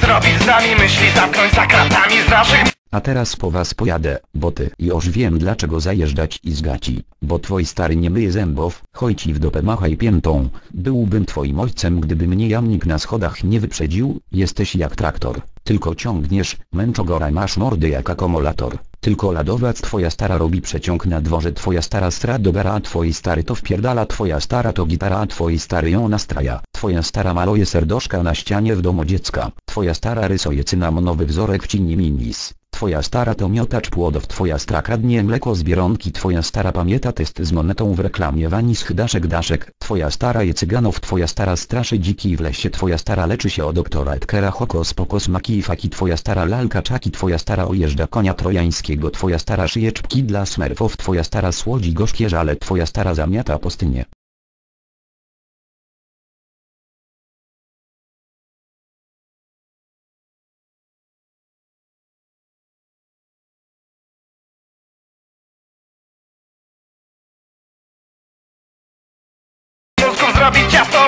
zrobić z nami myśli zamknąć za kratami z naszych A teraz po was pojadę, bo ty już wiem dlaczego zajeżdżać i zgaci, bo twój stary nie myje zębów, chodź ci w dopę machaj piętą, byłbym twoim ojcem gdyby mnie jamnik na schodach nie wyprzedził, jesteś jak traktor, tylko ciągniesz, męczogora masz mordy jak akumulator, tylko ladowac twoja stara robi przeciąg na dworze. Twoja stara stra do gara a twoi stary to wpierdala. Twoja stara to gitara a twoi stary ją nastraja, twoja stara maluje serduszka na ścianie w domu dziecka, twoja stara rysuje cynamonowy wzorek w cinie minis. Twoja stara to miotacz płodów, twoja stara kradnie mleko z bieronki, twoja stara pamięta test z monetą w reklamie wanis daszek daszek, twoja stara je cyganów, twoja stara straszy dziki w lesie, twoja stara leczy się od doktora Edkera hokos pokos maki i faki, twoja stara lalka czaki, twoja stara ojeżdża konia trojańskiego, twoja stara szyje czpki dla smerfów, twoja stara słodzi gorzkie żale, twoja stara zamiata pustynię. zrobić ciasto.